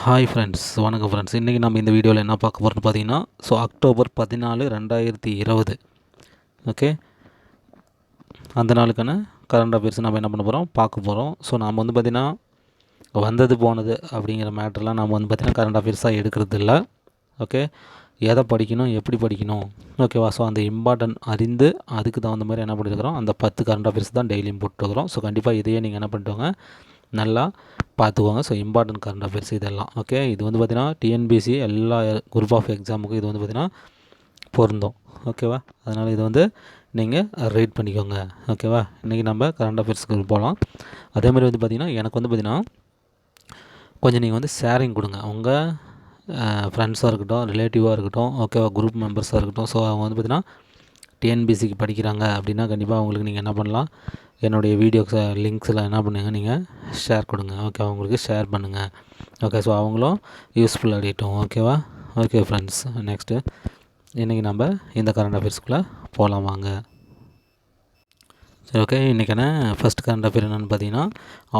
Hi friends வணக்கம் friends இன்றைக்கி நம்ம இந்த வீடியோவில் என்ன பார்க்க போகிறோம்னு பார்த்தீங்கன்னா ஸோ அக்டோபர் பதினாலு ரெண்டாயிரத்தி இருபது. ஓகே அந்த நாளுக்கான கரண்ட் அஃபேர்ஸ் நம்ம என்ன பண்ண போகிறோம் பார்க்க போகிறோம் ஸோ நாம் வந்து பார்த்திங்கன்னா வந்தது போனது அப்படிங்கிற மேட்டர்லாம் நம்ம வந்து பார்த்திங்கன்னா கரண்ட் அஃபேர்ஸாக எடுக்கிறது இல்லை. ஓகே எதை படிக்கணும் எப்படி படிக்கணும்? ஓகேவா ஸோ அந்த இம்பார்ட்டன்ட் அறிந்து அதுக்கு தகுந்த மாதிரி என்ன பண்ணியிருக்கிறோம் அந்த பத்து கரண்ட் அஃபேர்ஸ் தான் டெய்லியும் போட்டுருக்குறோம் ஸோ கண்டிப்பாக இதையே நீங்கள் என்ன பண்ணிட்டோங்க நல்லா பார்த்துக்கோங்க. ஸோ இம்பார்ட்டன்ட் கரண்ட் அஃபேர்ஸ் இதெல்லாம். ஓகே இது வந்து பார்த்திங்கன்னா டிஎன்பிசி எல்லா குரூப் ஆஃப் எக்ஸாமுக்கும் இது வந்து பார்த்திங்கன்னா பொருந்தும். ஓகேவா அதனால் இது வந்து நீங்கள் ரீட் பண்ணிக்கோங்க. ஓகேவா இன்றைக்கி நம்ம கரண்ட் அஃபேர்ஸ்க்கு போகலாம் அதே மாதிரி வந்து பார்த்திங்கன்னா எனக்கு வந்து பார்த்திங்கன்னா கொஞ்சம் நீங்கள் வந்து ஷேரிங் கொடுங்க. உங்கள் ஃப்ரெண்ட்ஸாக இருக்கட்டும் ரிலேட்டிவாக இருக்கட்டும் ஓகேவா குரூப் மெம்பர்ஸாக இருக்கட்டும். ஸோ அவங்க வந்து பார்த்திங்கன்னா டிஎன்பிசிக்கு படிக்கிறாங்க அப்படின்னா கண்டிப்பாக அவங்களுக்கு நீங்கள் என்ன பண்ணலாம்? என்னுடைய வீடியோஸ் லிங்க்ஸில் என்ன பண்ணுங்க? நீங்கள் ஷேர் கொடுங்க. ஓகே அவங்களுக்கு ஷேர் பண்ணுங்கள் ஓகே ஸோ அவங்களும் யூஸ்ஃபுல் ஆகிட்டோம் ஓகேவா ஓகே ஃப்ரெண்ட்ஸ் நெக்ஸ்ட்டு இன்றைக்கி நம்ம இந்த கரண்ட் அஃபேர்ஸ்க்குள்ளே போகலாம் வாங்க. சரி ஓகே இன்றைக்கான ஃபஸ்ட் கரண்ட் அஃபேர் என்னென்னு பார்த்தீங்கன்னா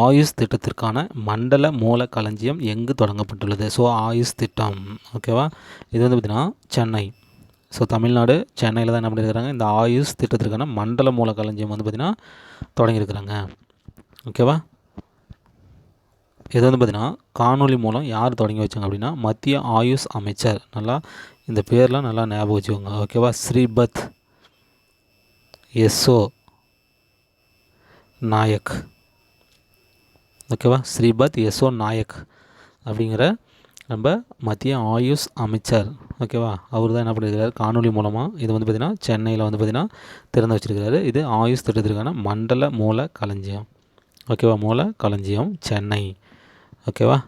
ஆயுஷ் திட்டத்திற்கான மண்டல மூல களஞ்சியம் எங்கு தொடங்கப்பட்டுள்ளது? ஸோ ஆயுஷ் திட்டம். ஓகேவா இது வந்து பார்த்திங்கன்னா சென்னை. ஸோ தமிழ்நாடு சென்னையில் தான் என்ன பண்ணியிருக்கிறாங்க இந்த ஆயுஷ் திட்டத்திற்கான மண்டல மூல களஞ்சியம் வந்து பார்த்திங்கன்னா தொடங்கியிருக்கிறாங்க. ஓகேவா இது வந்து பார்த்திங்கன்னா காணொலி மூலம் யார் தொடங்கி வச்சாங்க அப்படின்னா மத்திய ஆயுஷ் அமைச்சர். நல்லா இந்த பேர்லாம் நல்லா ஞாபகம் வச்சுக்கோங்க. ஓகேவா ஸ்ரீபத் எஸ்ஓ நாயக். ஓகேவா ஸ்ரீபத் எஸ்ஓ நாயக் அப்படிங்கிற நம்ம மத்திய ஆயுஷ் அமைச்சர் ஓகேவா அவர் தான் என்ன பண்ணியிருக்காரு காணொலி மூலமாக இது வந்து பார்த்திங்கன்னா சென்னையில் வந்து பார்த்திங்கன்னா திறந்து வச்சுருக்கிறாரு. இது ஆயுஷ் திட்டத்திற்கான மண்டல மூல களஞ்சியம். ஓகேவா மூல களஞ்சியம் சென்னை. ஓகேவா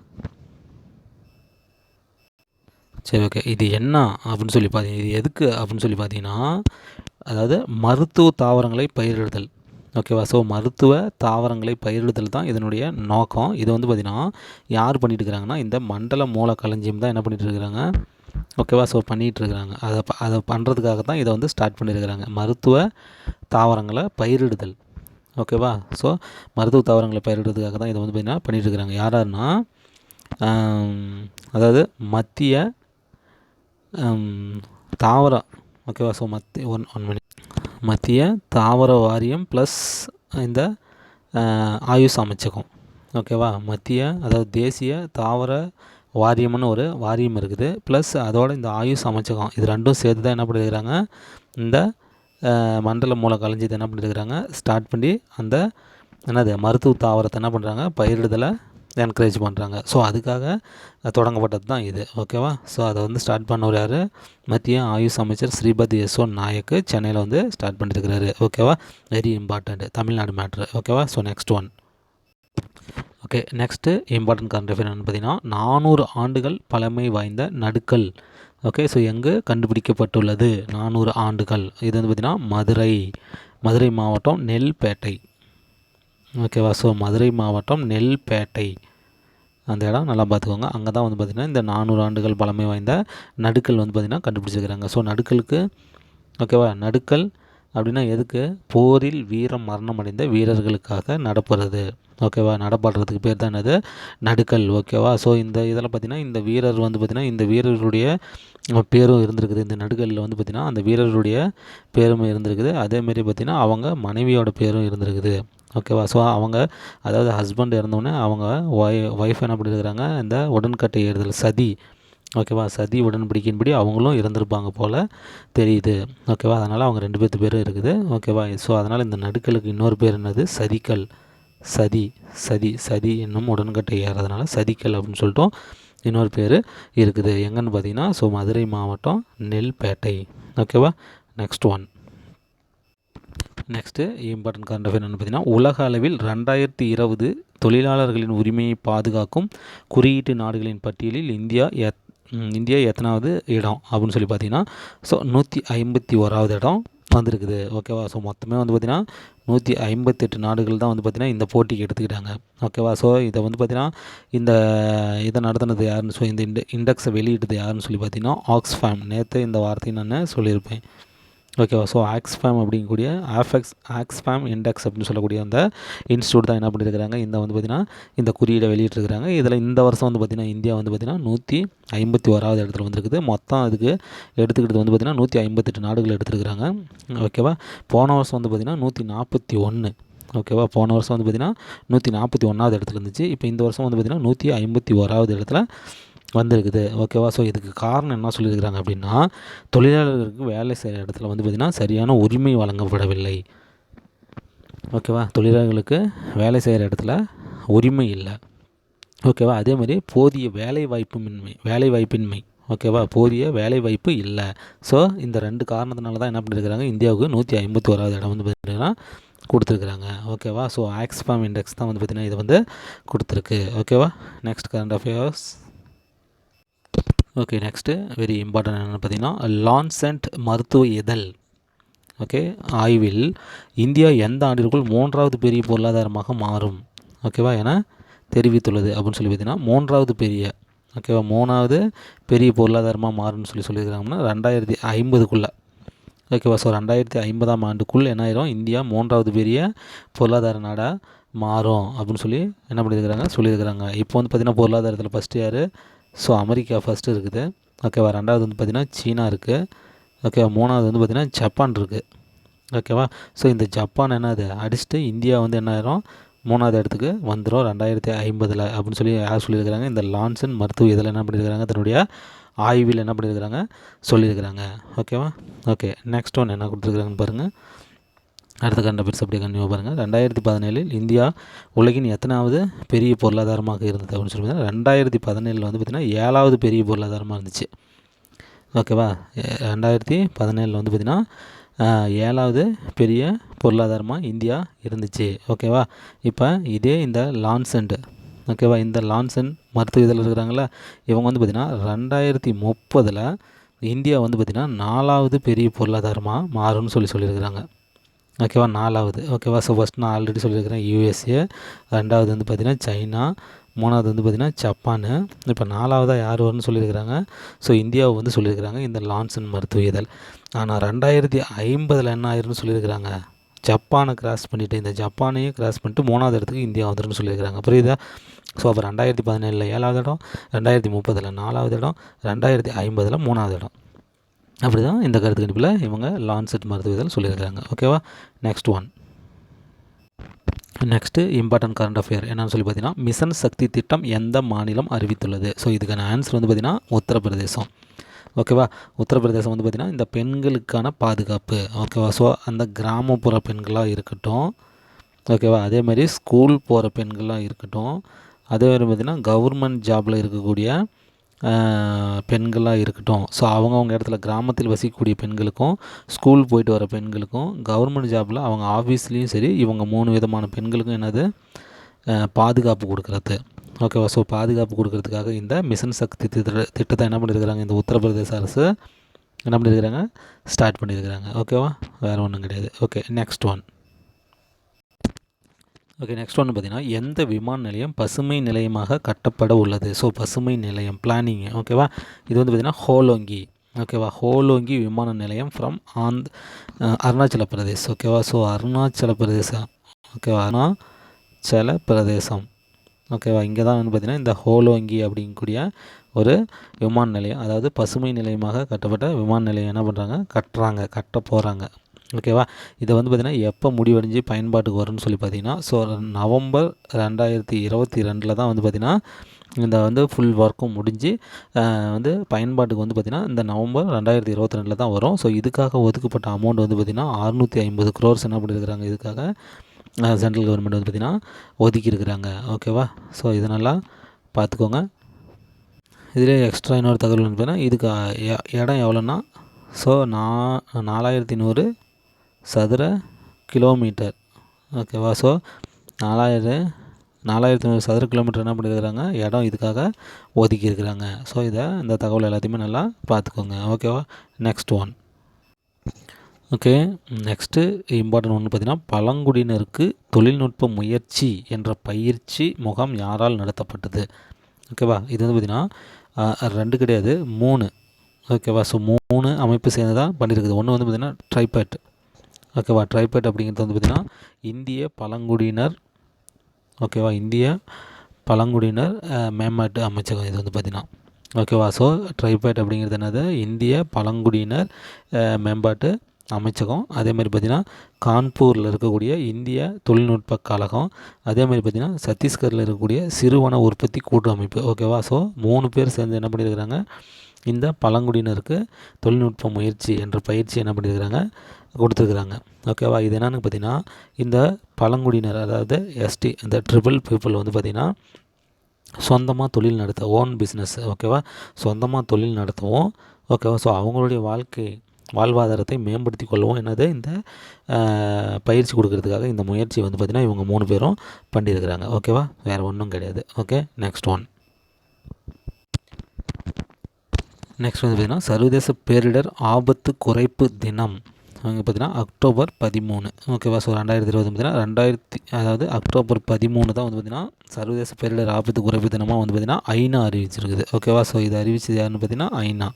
சரி ஓகே இது என்ன அப்படின்னு சொல்லி பார்த்தீங்க இது எதுக்கு அப்படின்னு சொல்லி பார்த்தீங்கன்னா அதாவது மருத்துவ தாவரங்களை பயிரிடுதல். ஓகேவா ஸோ மருத்துவ தாவரங்களை பயிரிடுதல் தான் இதனுடைய நோக்கம். இது வந்து பார்த்திங்கன்னா யார் பண்ணிட்டு இருக்கிறாங்கன்னா இந்த மண்டல மூல களஞ்சியம் தான் என்ன பண்ணிட்டு இருக்கிறாங்க ஓகேவா ஸோ பண்ணிகிட்டு இருக்கிறாங்க அதை அதை பண்ணுறதுக்காக தான் இதை வந்து ஸ்டார்ட் பண்ணியிருக்கிறாங்க மருத்துவ தாவரங்களை பயிரிடுதல். ஓகேவா ஸோ மருத்துவ தாவரங்களை பயிரிடுறதுக்காக தான் இதை வந்து பார்த்திங்கன்னா பண்ணிகிட்டு இருக்கிறாங்க யாராருன்னா அதாவது மத்திய தாவரம் ஓகேவா ஸோ மத்திய ஒன் ஒன் மணி மத்திய தாவர வாரியம் ப்ளஸ் இந்த ஆயுஷ் அமைச்சகம். ஓகேவா மத்திய அதாவது தேசிய தாவர வாரியம்னு ஒரு வாரியம் இருக்குது. ப்ளஸ் அதோட இந்த ஆயுஷ் அமைச்சகம் இது ரெண்டும் சேர்த்து தான் என்ன பண்ணியிருக்கிறாங்க இந்த மண்டல மூல களஞ்சியத்தை என்ன பண்ணியிருக்கிறாங்க ஸ்டார்ட் பண்ணி அந்த என்னது மருத்துவ தாவரத்தை என்ன பண்ணுறாங்க பயிரிடுதலை என்கரேஜ் பண்ணுறாங்க ஸோ அதுக்காக தொடங்கப்பட்டது தான் இது. ஓகேவா ஸோ அதை வந்து ஸ்டார்ட் பண்ணவர் யார்? மத்திய ஆயுஷ் அமைச்சர் ஸ்ரீபதி யசோ நாயக்கு சென்னையில் வந்து ஸ்டார்ட் பண்ணியிருக்கிறாரு ஓகேவா வெரி இம்பார்ட்டண்ட் தமிழ்நாடு மேட்ரு ஓகேவா so next one okay next important current affair என்னென்னு பார்த்தீங்கன்னா நானூறு ஆண்டுகள் பழமை வாய்ந்த நடுக்கல். ஓகே ஸோ எங்கு கண்டுபிடிக்கப்பட்டுள்ளது? நானூறு ஆண்டுகள். இது வந்து பார்த்திங்கன்னா மதுரை. மதுரை மாவட்டம் நெல்பேட்டை. ஓகேவா ஸோ மதுரை மாவட்டம் நெல்பேட்டை. அந்த இடம் நல்லா பார்த்துக்கோங்க. அங்கே தான் வந்து பார்த்திங்கன்னா இந்த நானூறு ஆண்டுகள் பழமை வாய்ந்த நடுக்கல் வந்து பார்த்திங்கன்னா கண்டுபிடிச்சிருக்கிறாங்க. ஸோ நடுக்கலுக்கு ஓகேவா நடுக்கல் அப்படின்னா எதுக்கு? போரில் வீரம் மரணம் அடைந்த வீரர்களுக்காக நடப்புறது ஓகேவா நடப்படுறதுக்கு பேர் தான் அது நடுக்கல். ஓகேவா ஸோ இந்த இதில் பார்த்திங்கன்னா இந்த வீரர் வந்து பார்த்திங்கன்னா இந்த வீரர்களுடைய பேரும் இருந்திருக்குது. இந்த நடுக்கல்லில் வந்து பார்த்திங்கன்னா அந்த வீரர்களுடைய பேரும் இருந்திருக்குது. அதேமாரி பார்த்திங்கன்னா அவங்க மனைவியோட பேரும் இருந்திருக்குது. ஓகேவா ஸோ அவங்க அதாவது ஹஸ்பண்ட் இறந்தோடனே அவங்க ஒய் ஒய்ஃப் என்ன பண்ணியிருக்கிறாங்க இந்த உடன்கட்டை ஏறுதல் சதி. ஓகேவா சதி உடன்படிக்கையின்படி அவங்களும் இறந்துருப்பாங்க போல் தெரியுது. ஓகேவா அதனால் அவங்க ரெண்டு பேர்த்து பேரும் இருக்குது. ஓகேவா ஸோ அதனால் இந்த நடுக்கலுக்கு இன்னொரு பேர் என்னது? சதிக்கல். சதி சதி சதி என்னும் உடன்கட்டை ஏறதுனால சதிக்கல் அப்படின்னு சொல்லிட்டோம். இன்னொரு பேர் இருக்குது. எங்கன்னு பார்த்தீங்கன்னா ஸோ மதுரை மாவட்டம் நெல்பேட்டை. ஓகேவா next one next important current affair என்னென்னு பார்த்தீங்கன்னா உலக அளவில் ரெண்டாயிரத்தி இருபது தொழிலாளர்களின் உரிமையை பாதுகாக்கும் குறியீட்டு நாடுகளின் பட்டியலில் இந்தியா எத் இந்தியா எத்தனாவது இடம் அப்படின்னு சொல்லி பார்த்தீங்கன்னா ஸோ நூற்றி ஐம்பத்தி ஓராவது இடம் வந்திருக்குது. ஓகேவா ஸோ மொத்தமே வந்து பார்த்திங்கன்னா நூற்றி ஐம்பத்தெட்டு நாடுகள் தான் வந்து பார்த்திங்கன்னா இந்த போட்டிக்கு எடுத்துக்கிட்டாங்க. ஓகேவா ஸோ இதை வந்து பார்த்திங்கன்னா இந்த இதை நடத்தினது யாருன்னு சொல்லி இந்த இண்டெக்ஸை வெளியிட்டது யாருன்னு சொல்லி பார்த்தீங்கன்னா ஆக்ஸ்ஃபேம் நேற்று இந்த வார்த்தையை நான் சொல்லியிருப்பேன்? ஓகேவா ஸோ ஆக்ஸ்ஃபேம் அப்படிங்கக்கூடிய ஆஃபெக்ஸ் ஆக்ஸ்ஃபேம் இண்டெக்ஸ் அப்படின்னு சொல்லக்கூடிய அந்த இன்ஸ்டியூட் தான் என்ன பண்ணியிருக்கிறாங்க இந்த வந்து பார்த்திங்கன்னா இந்த குறியீடை வெளியிட்டிருக்கிறாங்க. இதில் இந்த வருஷம் வந்து பார்த்திங்கன்னா இந்தியா வந்து பார்த்திங்கன்னா நூற்றி ஐம்பத்தி ஓராவது இடத்துல வந்திருக்குது. மொத்தம் அதுக்கு எடுத்துக்கிட்டது வந்து பார்த்திங்கன்னா நூற்றி ஐம்பத்தெட்டு நாடுகள் எடுத்துருக்குறாங்க. ஓகேவா போன வருஷம் வந்து பார்த்திங்கன்னா நூற்றி நாற்பத்தி ஒன்று ஓகேவா போன வருஷம் வந்து பார்த்திங்கன்னா நூற்றி நாற்பத்தி ஒன்றாவது இடத்துல இருந்துச்சு. இப்போ இந்த வருஷம் வந்து பார்த்திங்கன்னா நூற்றி ஐம்பத்தி ஓராவது இடத்துல வந்திருக்குது. ஓகேவா ஸோ இதுக்கு காரணம் என்ன சொல்லியிருக்கிறாங்க அப்படின்னா தொழிலாளர்களுக்கு வேலை செய்கிற இடத்துல வந்து பார்த்திங்கன்னா சரியான உரிமை வழங்கப்படவில்லை. ஓகேவா தொழிலாளர்களுக்கு வேலை செய்கிற இடத்துல உரிமை இல்லை. ஓகேவா அதே மாதிரி போதிய வேலை வாய்ப்புமின்மை வேலை வாய்ப்பின்மை ஓகேவா போதிய வேலை வாய்ப்பு இல்லை. ஸோ இந்த ரெண்டு காரணத்தினால தான் என்ன பண்ணியிருக்கிறாங்க இந்தியாவுக்கு நூற்றி ஐம்பத்தி ஓராவது இடம் வந்து பார்த்திங்கன்னா கொடுத்துருக்குறாங்க. ஓகேவா ஸோ ஆக்ஸ்பாம் இண்டெக்ஸ் தான் வந்து பார்த்திங்கன்னா இது வந்து கொடுத்துருக்கு. ஓகேவா next current affairs okay next very important என்னென்னு பார்த்தீங்கன்னா லான்சென்ட் மருத்துவ இதழ். ஓகே ஆய்வில் இந்தியா எந்த ஆண்டிற்குள் மூன்றாவது பெரிய பொருளாதாரமாக மாறும்? ஓகேவா என தெரிவித்துள்ளது அப்படின்னு சொல்லி பார்த்தீங்கன்னா மூன்றாவது பெரிய ஓகேவா மூணாவது பெரிய பொருளாதாரமாக மாறும்னு சொல்லி சொல்லியிருக்காங்கன்னா ரெண்டாயிரத்தி ஐம்பதுக்குள்ளே. ஓகேவா ஸோ ரெண்டாயிரத்தி ஐம்பதாம் ஆண்டுக்குள் என்ன ஆயிரும்? இந்தியா மூன்றாவது பெரிய பொருளாதார நாடாக மாறும் அப்படின்னு சொல்லி என்ன பண்ணியிருக்கிறாங்க? சொல்லியிருக்கிறாங்க. இப்போ வந்து பார்த்திங்கன்னா பொருளாதாரத்தில் ஃபஸ்ட்டு யார்? ஸோ அமெரிக்கா ஃபஸ்ட்டு இருக்குது. ஓகேவா ரெண்டாவது வந்து பார்த்திங்கன்னா சீனா இருக்குது. ஓகேவா மூணாவது வந்து பார்த்திங்கன்னா ஜப்பான் இருக்குது. ஓகேவா ஸோ இந்த ஜப்பான் என்னது அடிச்சுட்டு இந்தியா வந்து என்ன ஆயிரும்? மூணாவது இடத்துக்கு வந்துடும் ரெண்டாயிரத்தி ஐம்பதில் அப்படின்னு சொல்லி யார் சொல்லியிருக்கிறாங்க? இந்த லான்சன் மருத்துவ இதில் என்ன பண்ணியிருக்கிறாங்க? தன்னுடைய ஆய்வில் என்ன பண்ணியிருக்கிறாங்க? சொல்லியிருக்கிறாங்க. ஓகேவா ஓகே நெக்ஸ்ட் ஒன் என்ன கொடுத்துருக்குறாங்கன்னு பாருங்கள் அடுத்த கண்ட பெருசு அப்படியே கண்டிப்பாக பாருங்கள் ரெண்டாயிரத்தி பதினேழில் இந்தியா உலகின் எத்தனாவது பெரிய பொருளாதாரமாக இருந்தது அப்படின்னு சொல்லி ரெண்டாயிரத்தி பதினேழில் வந்து பார்த்திங்கன்னா ஏழாவது பெரிய பொருளாதாரமாக இருந்துச்சு. ஓகேவா? ரெண்டாயிரத்தி பதினேழில் வந்து பார்த்திங்கன்னா ஏழாவது பெரிய பொருளாதாரமாக இந்தியா இருந்துச்சு. ஓகேவா? இப்போ இதே இந்த லான்சென்ட் ஓகேவா? இந்த லான்சன் மருத்துவ இதில் இருக்கிறாங்களா இவங்க வந்து பார்த்திங்கன்னா ரெண்டாயிரத்தி முப்பதில் இந்தியா வந்து பார்த்திங்கன்னா நாலாவது பெரிய பொருளாதாரமாக மாறும்னு சொல்லி சொல்லியிருக்கிறாங்க. ஓகேவா நாலாவது. ஓகேவா ஸோ ஃபஸ்ட் நான் ஆல்ரெடி சொல்லியிருக்கிறேன் யூஎஸ்ஏ ரெண்டாவது வந்து பார்த்திங்கன்னா சைனா. மூணாவது வந்து பார்த்திங்கன்னா ஜப்பானு. இப்போ நாலாவதாக யார் வரும்னு சொல்லியிருக்கிறாங்க. ஸோ இந்தியாவை வந்து சொல்லியிருக்கிறாங்க இந்த லான்சன் மருத்துவ இதழ் ஆனால் ரெண்டாயிரத்தி ஐம்பதில் என்ன ஆயிரும்னு சொல்லியிருக்கிறாங்க? ஜப்பானை கிராஸ் பண்ணிவிட்டு இந்த ஜப்பானையும் கிராஸ் பண்ணிட்டு மூணாவது இடத்துக்கு இந்தியா வந்துடும் சொல்லியிருக்கிறாங்க. புரியுதா? ஸோ அப்போ ரெண்டாயிரத்தி பதினேழில் ஏழாவது இடம் ரெண்டாயிரத்தி முப்பதில் நாலாவது இடம் ரெண்டாயிரத்தி ஐம்பதில் மூணாவது இடம். அப்படி தான் இந்த கருத்து கணிப்பில் இவங்க லான்செட் மருத்துவத்தில் சொல்லியிருக்காங்க ஓகேவா next one next important current affair என்னென்னு சொல்லி பார்த்தீங்கன்னா மிஷன் சக்தி திட்டம் எந்த மாநிலம் அறிவித்துள்ளது? ஸோ இதுக்கான ஆன்சர் வந்து பார்த்திங்கன்னா உத்தரப்பிரதேசம். ஓகேவா உத்தரப்பிரதேசம் வந்து பார்த்திங்கன்னா இந்த பெண்களுக்கான பாதுகாப்பு. ஓகேவா ஸோ அந்த கிராமப்புற பெண்களாக இருக்கட்டும். ஓகேவா அதே மாதிரி ஸ்கூல் போகிற பெண்களாக இருக்கட்டும். அதே மாதிரி பார்த்திங்கன்னா கவர்மெண்ட் ஜாபில் இருக்கக்கூடிய பெண்களாக இருக்கட்டும். ஸோ அவங்கவுங்க இடத்துல கிராமத்தில் வசிக்கக்கூடிய பெண்களுக்கும் ஸ்கூல் போயிட்டு வர பெண்களுக்கும் கவர்மெண்ட் ஜாபில் அவங்க ஆஃபீஸ்லேயும் சரி இவங்க மூணு விதமான பெண்களுக்கும் என்னது? பாதுகாப்பு கொடுக்குறது. ஓகேவா ஸோ பாதுகாப்பு கொடுக்கறதுக்காக இந்த மிஷன் சக்தி திட்ட திட்டத்தை என்ன பண்ணியிருக்கிறாங்க இந்த உத்தரப்பிரதேச அரசு என்ன பண்ணியிருக்கிறாங்க ஸ்டார்ட் பண்ணியிருக்கிறாங்க ஓகேவா வேறு ஒன்றும் கிடையாது. Okay next one okay next ஒன்று பார்த்தீங்கன்னா எந்த விமான நிலையம் பசுமை நிலையமாக கட்டப்பட உள்ளது? ஸோ பசுமை நிலையம் பிளானிங் ஓகேவா இது வந்து பார்த்திங்கன்னா ஹோலோங்கி ஓகேவா ஹோலோங்கி விமான நிலையம் ஃப்ரம் ஆந்த் அருணாச்சல பிரதேஷ் ஓகேவா ஸோ அருணாச்சல பிரதேசம் ஓகேவா அருணாச்சல பிரதேசம் ஓகேவா இங்கே தான் வந்து பார்த்திங்கன்னா இந்த ஹோலோங்கி அப்படிங்கக்கூடிய ஒரு விமான நிலையம் அதாவது பசுமை நிலையமாக கட்டப்பட்ட விமான நிலையம் என்ன பண்ணுறாங்க கட்டுறாங்க கட்ட போகிறாங்க ஓகேவா இதை வந்து பார்த்திங்கன்னா எப்போ முடிவடைஞ்சு பயன்பாட்டுக்கு வரும்னு சொல்லி பார்த்தீங்கன்னா ஸோ நவம்பர் ரெண்டாயிரத்தி இருபத்தி ரெண்டில் தான் வந்து பார்த்திங்கன்னா இந்த வந்து ஃபுல் ஒர்க்கும் முடிஞ்சு வந்து பயன்பாட்டுக்கு வந்து பார்த்திங்கன்னா இந்த நவம்பர் ரெண்டாயிரத்தி இருபத்தி ரெண்டில் தான் வரும். ஸோ இதுக்காக ஒதுக்கப்பட்ட அமௌண்ட் வந்து பார்த்திங்கன்னா அறுநூற்றி ஐம்பது க்ரோர்ஸ் என்ன பண்ணியிருக்கிறாங்க இதுக்காக சென்ட்ரல் கவர்மெண்ட் வந்து பார்த்திங்கன்னா ஒதுக்கியிருக்கிறாங்க. ஓகேவா ஸோ இதனால் பார்த்துக்கோங்க. இதிலே எக்ஸ்ட்ரா இன்னொரு தகவல் வந்து பார்த்தீங்கன்னா இதுக்கு இடம் எவ்வளோன்னா ஸோ நான் நாலாயிரத்தி நூறு சதுர கிலோமீட்டர் ஓகேவா ஸோ நாலாயிரம் நாலாயிரத்தி நூறு சதுர கிலோமீட்டர் என்ன பண்ணியிருக்கிறாங்க? இடம் இதுக்காக ஒதுக்கி இருக்கிறாங்க ஸோ இதை இந்த தகவல் எல்லாத்தையுமே நல்லா பார்த்துக்கோங்க. ஓகேவா next one okay next important ஒன்று பார்த்தீங்கன்னா பழங்குடியினருக்கு தொழில்நுட்ப முயற்சி என்ற பயிற்சி முகாம் யாரால் நடத்தப்பட்டது? ஓகேவா இது வந்து பார்த்திங்கன்னா ரெண்டு கிடையாது மூணு. ஓகேவா ஸோ மூணு மூணு அமைப்பு சேர்ந்து தான் பண்ணியிருக்குது. ஒன்று வந்து பார்த்திங்கன்னா ட்ரைபேட் ஓகேவா? ட்ரைபேட் அப்படிங்கிறது வந்து பார்த்திங்கன்னா இந்திய பழங்குடியினர் ஓகேவா? இந்திய பழங்குடியினர் மேம்பாட்டு அமைச்சகம் இது வந்து பார்த்திங்கன்னா. ஓகேவா? ஸோ ட்ரைபேட் அப்படிங்கிறது என்னது? இந்திய பழங்குடியினர் மேம்பாட்டு அமைச்சகம் அதேமாதிரி பார்த்திங்கன்னா கான்பூரில் இருக்கக்கூடிய இந்திய தொழில்நுட்ப கழகம் அதேமாதிரி பார்த்திங்கன்னா சத்தீஸ்கரில் இருக்கக்கூடிய சிறுவன உற்பத்தி கூட்டு அமைப்பு. ஓகேவா ஸோ மூணு பேர் சேர்ந்து என்ன பண்ணியிருக்கிறாங்க? இந்த பழங்குடியினருக்கு தொழில்நுட்ப முயற்சி என்ற பயிற்சி என்ன பண்ணியிருக்கிறாங்க? கொடுத்துருக்குறாங்க. ஓகேவா இது என்னென்னு பார்த்தீங்கன்னா இந்த பழங்குடியினர் அதாவது எஸ்டி இந்த ட்ரிபிள் பீப்புள் வந்து பார்த்திங்கன்னா சொந்தமாக தொழில் நடத்த ஓன் பிஸ்னஸ் ஓகேவா சொந்தமாக தொழில் நடத்தவும் ஓகேவா ஸோ அவங்களுடைய வாழ்க்கை வாழ்வாதாரத்தை மேம்படுத்தி கொள்ளவும். என்னது? இந்த பயிற்சி கொடுக்கறதுக்காக இந்த முயற்சி வந்து பார்த்திங்கன்னா இவங்க மூணு பேரும் பண்ணியிருக்கிறாங்க ஓகேவா வேறு ஒன்றும் கிடையாது. ஓகே நெக்ஸ்ட் ஒன் நெக்ஸ்ட் வந்து பார்த்திங்கன்னா சர்வதேச பேரிடர் ஆபத்து குறைப்பு தினம். அவங்க பார்த்தீங்கன்னா அக்டோபர் பதிமூணு. ஓகேவா ஸோ ரெண்டாயிரத்தி இருபது பார்த்தீங்கன்னா ரெண்டாயிரத்தி அதாவது அக்டோபர் பதிமூணு தான் வந்து பார்த்திங்கன்னா சர்வதேச பேரிடர் ஆபத்து குறைப்பு தினமாக வந்து பார்த்திங்கன்னா ஐநா அறிவிச்சிருக்குது. ஓகேவா ஸோ இது அறிவிச்சது யாருன்னு பார்த்தீங்கன்னா ஐநா.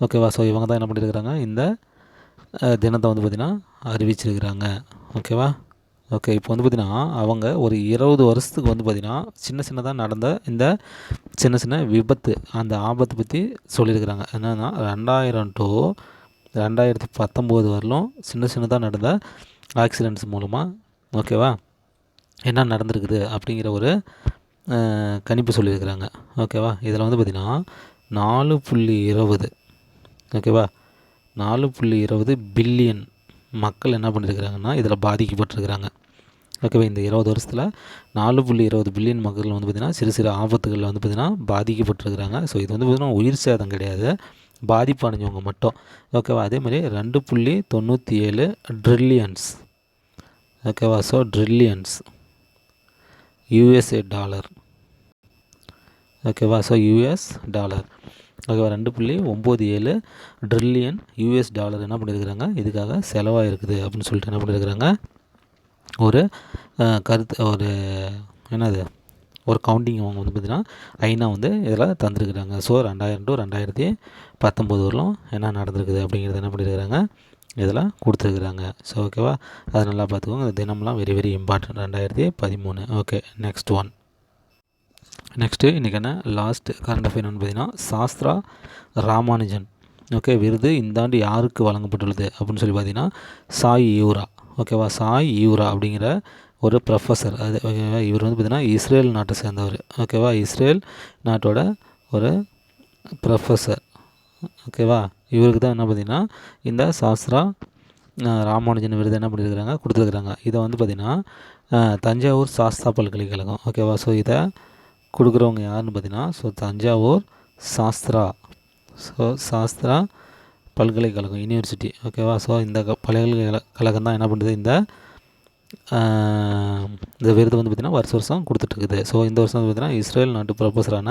ஓகேவா ஸோ இவங்க தான் என்ன பண்ணியிருக்கிறாங்க இந்த தினத்தை வந்து பார்த்திங்கன்னா அறிவிச்சிருக்கிறாங்க. ஓகேவா ஓகே இப்போ வந்து பார்த்திங்கன்னா அவங்க ஒரு இருபது வருஷத்துக்கு வந்து பார்த்திங்கன்னா சின்ன சின்னதாக நடந்த இந்த சின்ன சின்ன விபத்து அந்த ஆபத்தை பற்றி சொல்லியிருக்கிறாங்க என்னென்னா ரெண்டாயிரம் டு ரெண்டாயிரத்தி பத்தொம்போது வரலும் சின்ன சின்னதாக நடந்த ஆக்சிடெண்ட்ஸ் மூலமாக ஓகேவா என்ன நடந்திருக்குது அப்படிங்கிற ஒரு கணிப்பு சொல்லியிருக்கிறாங்க ஓகேவா இதில் வந்து பார்த்திங்கன்னா நாலு புள்ளி இருபது ஓகேவா நாலு புள்ளி இருபது பில்லியன் மக்கள் என்ன பண்ணியிருக்கிறாங்கன்னா இதில் பாதிக்கப்பட்டிருக்கிறாங்க. ஓகேவா இந்த இருபது வருஷத்தில் நாலு புள்ளி இருபது பில்லியன் மக்கள் வந்து பார்த்திங்கன்னா சிறு சிறு ஆபத்துகளில் வந்து பார்த்திங்கன்னா பாதிக்கப்பட்டிருக்கிறாங்க. ஸோ இது வந்து பார்த்திங்கன்னா உயிர் சேதம் கிடையாது. பாதிப்பு அடைஞ்சவங்க மட்டும். ஓகேவா அதே மாதிரி ரெண்டு புள்ளி தொண்ணூற்றி ஏழு ட்ரில்லியன்ஸ் ஓகேவா ஸோ ட்ரில்லியன்ஸ் யூஎஸ்ஏ டாலர் ஓகேவா ஸோ யூஎஸ் டாலர் ஓகேவா ரெண்டு புள்ளி ஒம்பது ஏழு ட்ரில்லியன் யூஎஸ் டாலர் என்ன பண்ணியிருக்கிறாங்க இதுக்காக செலவாக இருக்குது அப்படின்னு சொல்லிட்டு என்ன பண்ணியிருக்கிறாங்க ஒரு கருத்து ஒரு என்னது? ஒரு கவுண்டிங் அவங்க வந்து பார்த்திங்கன்னா ஐநா வந்து இதில் தந்துருக்குறாங்க. ஸோ ரெண்டாயிரம் டு ரெண்டாயிரத்தி பத்தொம்போது வரலும் என்ன நடந்திருக்குது அப்படிங்கிறது என்ன பண்ணியிருக்கிறாங்க இதில் கொடுத்துருக்குறாங்க. ஸோ ஓகேவா அதை நல்லா பார்த்துக்கோங்க. தினம்லாம் வெரி வெரி இம்பார்ட்டன்ட் ரெண்டாயிரத்தி பதிமூணு. ஓகே நெக்ஸ்ட் ஒன் நெக்ஸ்ட்டு இன்றைக்கி என்ன? லாஸ்ட் கரண்ட் அஃபேர் பார்த்தீங்கன்னா சாஸ்திரா ராமானுஜன். ஓகே விருது இந்த ஆண்டு யாருக்கு வழங்கப்பட்டுள்ளது? அப்படின்னு சொல்லி பார்த்தீங்கன்னா சாய் யூரா. ஓகேவா சாய் யூரா அப்படிங்கிற ஒரு ப்ரொஃபஸர் அது ஓகேவா இவர் வந்து பார்த்திங்கன்னா இஸ்ரேல் நாட்டை சேர்ந்தவர். ஓகேவா இஸ்ரேல் நாட்டோட ஒரு ப்ரொஃபஸர் ஓகேவா இவருக்கு தான் என்ன பார்த்திங்கன்னா இந்த சாஸ்திரா ராமானுஜன் விருது என்ன பண்ணியிருக்கிறாங்க கொடுத்துருக்குறாங்க. இதை வந்து பார்த்திங்கன்னா தஞ்சாவூர் சாஸ்தா பல்கலைக்கழகம். ஓகேவா ஸோ இதை கொடுக்குறவங்க யாருன்னு பார்த்தீங்கன்னா ஸோ தஞ்சாவூர் சாஸ்திரா. ஸோ சாஸ்திரா பல்கலைக்கழகம் யூனிவர்சிட்டி ஓகேவா ஸோ இந்த பல்கலைக்கழகம் தான் என்ன பண்ணுறது இந்த இந்த விருது வந்து பார்த்திங்கன்னா வருஷ வருஷம் கொடுத்துட்ருக்குது. ஸோ இந்த வருஷம் வந்து பார்த்திங்கன்னா இஸ்ரேல் நாட்டு ப்ரொஃபஸரான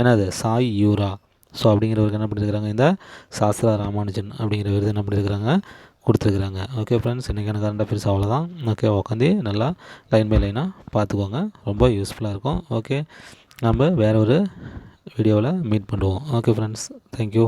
என்னது? சாய் யூரா. ஸோ அப்படிங்கிறவருக்கு என்ன பண்ணியிருக்கிறாங்க இந்த சாஸ்திரா ராமானுஜன் அப்படிங்கிற விருது என்ன பண்ணியிருக்கிறாங்க கொடுத்துருக்குறாங்க. ஓகே ஃப்ரெண்ட்ஸ் இன்றைக்கான கரண்ட் அஃபேர்ஸ் அவ்வளோதான் ஓகே உட்காந்து நல்லா லைன் பை லைனாக பார்த்துக்கோங்க. ரொம்ப யூஸ்ஃபுல்லாக இருக்கும். ஓகே நம்ம வேறு ஒரு வீடியோவில் மீட் பண்ணுவோம் ஓகே ஃப்ரெண்ட்ஸ் தேங்க்யூ